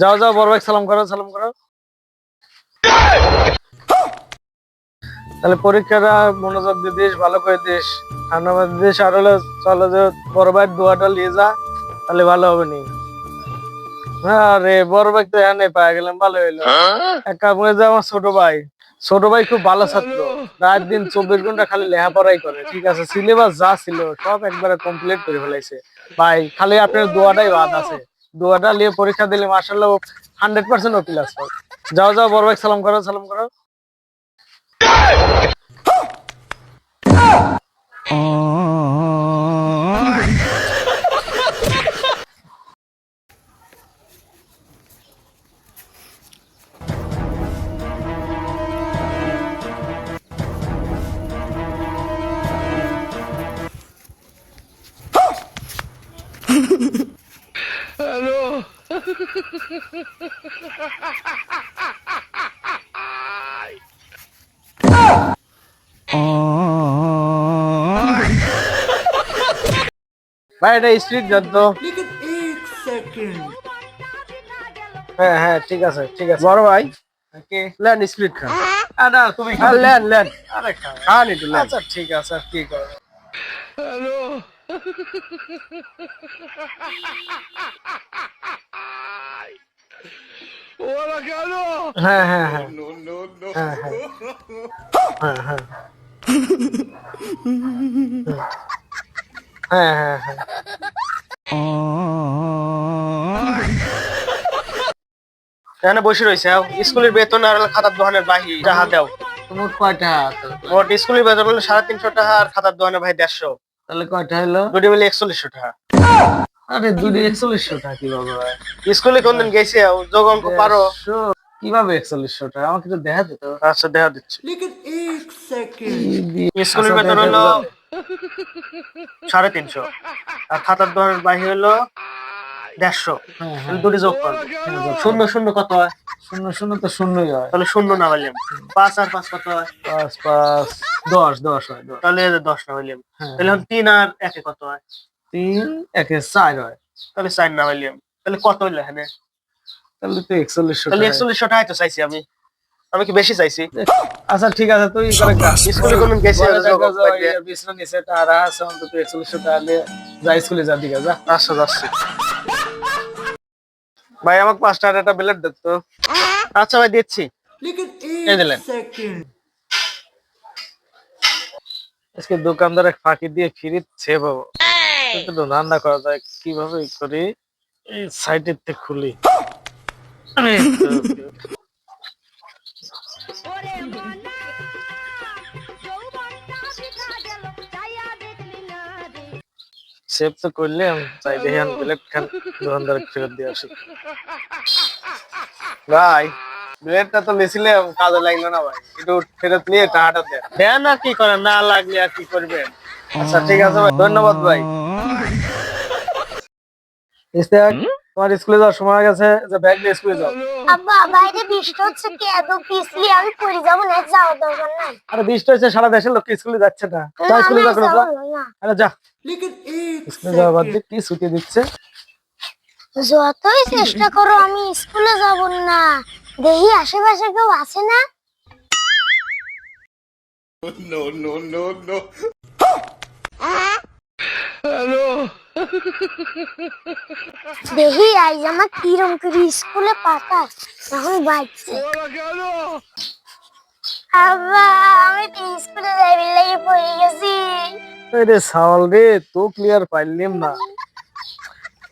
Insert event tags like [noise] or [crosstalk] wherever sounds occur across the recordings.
যাও যাও, বড় ভাই, সালাম করো সালাম করো। তাহলে পরীক্ষাটা মনোযোগ দিয়ে দিস, ভালো করে দিস। ঠান্ডা দিস, আর হলে চলো যে বড় ভাইয়ের দোয়াটা নিয়ে যা, তাহলে ভালো হবে নি। আরে, বড় ভাই তো এখানে পাই গেলাম, ভালো হইল। এক কাম আমার ছোট ভাই। ছোট ভাই খুব ভালো ছাত্র। রাত দিন চব্বিশ ঘণ্টা খালি লেখাপড়াই করে, ঠিক আছে? সিলেবাস যা ছিল, সব একবারে কমপ্লিট করে ফেলাইছে। ভাই, খালি আপনার দোয়াটাই বাদ আছে। দোয়াটা নিয়ে পরীক্ষা দিলে মার্শাল্লাহ হান্ড্রেড পার্সেন্ট ও ক্লাস যাও যাও, বড় ভাই, সালাম করো সালাম করো। [laughs] ভাই এটা স্ট্রিট যান তো। হ্যাঁ হ্যাঁ ঠিক আছে ঠিক আছে। বড় ভাই। লেন স্প্রিট খান আরে তুমি লেন লেন আরে খান একটু আচ্ছা ঠিক আছে আর কি হ্যাঁ হ্যাঁ হ্যাঁ। হ্যাঁ হ্যাঁ। [laughs] হ্যাঁ হ্যাঁ। হ্যাঁ হ্যাঁ হ্যাঁ। এখানে বসে রয়েছে। স্কুলের বেতন আর খাতার দোকানের বাহি টাকা দাও। মোট স্কুলের বেতন হলো সাড়ে তিনশো টাকা আর খাতার দোকানের ভাই দেড়শো। তাহলে কয়টা হলো? দুটি মিলে একচল্লিশশো টাকা আরে দুটো একচল্লিশশো টাকা কীভাবে হয়? স্কুলে কোনদিন গেছি? যোগ অঙ্ক পারো। কীভাবে একচল্লিশশো টাকা আমাকে তো দেখা যেত আচ্ছা দেখা দিচ্ছি। স্কুলের আচ্ছা, বেতন দেখা হলো। সাড়ে তিনশো। আর খাতার দোকানের বাহি হলো দেড়শো। হ্যাঁ, তাহলে দুটি যোগ করব শূন্য শূন্য কত হয়? শূন্য শূন্য তো শূন্যই হয়। তাহলে শূন্য না বললাম পাঁচ আর পাঁচ কত হয়? পাঁচ পাঁচ দশ দশ হয় তাহলে দশ না বললাম হ্যাঁ, তাহলে তিন আর একে কত হয়? তিন একে চার হয়। তাহলে চার না বললাম তাহলে কত হইল এখানে? তাহলে তো একচল্লিশশো তাহলে টাকা। একচল্লিশশো টাকাই তো চাইছি আমি। আমি কি বেশি চাইছি? আচ্ছা ঠিক আছে তুই। স্কুলে কোনদিন গেছি টাকা বিছনা নিচে টাকা আছে অন্তত একচল্লিশশো টাকা নিয়ে যা স্কুলে যা দিকে যা। আচ্ছা যাচ্ছি ভাই আমাকে পাঁচ টাকার একটা বিলেট দেখতো আচ্ছা ভাই দিচ্ছি। এই দিলেন। আজকে দোকানদার এক ফাঁকি দিয়ে ফিরিচ্ছে বাবু। একটু রান্না করা যায় কীভাবে করি? এই সাইডের থেকে খুলি। এই সেভ তো করলাম চাই দেখি আমি প্লেট খান দোকানদার ফেরত দিয়ে আসি। ভাই বিলেটটা তো নিয়েছিলাম কাজে লাগল না ভাই। একটু ফেরত নিয়ে টাকাটা দেন দেন আর কি করেন না লাগলে আর কি করবেন? আচ্ছা ঠিক আছে ভাই ধন্যবাদ ভাই। ইস্তেক তোমার স্কুলে যাওয়ার সময় হয়ে গেছে যে ব্যাগ নিয়ে স্কুলে যাও। আব্বা বাইরে বৃষ্টি হচ্ছে কি? এত পিছলি আমি পড়ে যাব না যাওয়ার দরকার নাই। আরে বৃষ্টি হয়েছে সারা দেশের লোক স্কুলে যাচ্ছে না। স্কুলে না। আরে যা। স্কুলে যাওয়া বাদ দিয়ে কি ছুটি দিচ্ছে। যতই চেষ্টা করো আমি স্কুলে যাব না। দেখি আশেপাশে কেউ আছে না? দেখি আজ আমার কিরম করে স্কুলে পাঠায় এখন বাজছে। আব্বা আমি স্কুলে যাইবার লাগে পড়ে রে সাওয়াল রে তো ক্লিয়ার পাইলাম না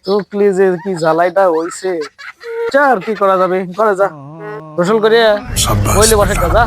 তো ক্লিয়ার যে কি জ্বালাইটা হইছে চা আর কি করা যাবে করে যা গোসল করিয়া বইলে বসে যা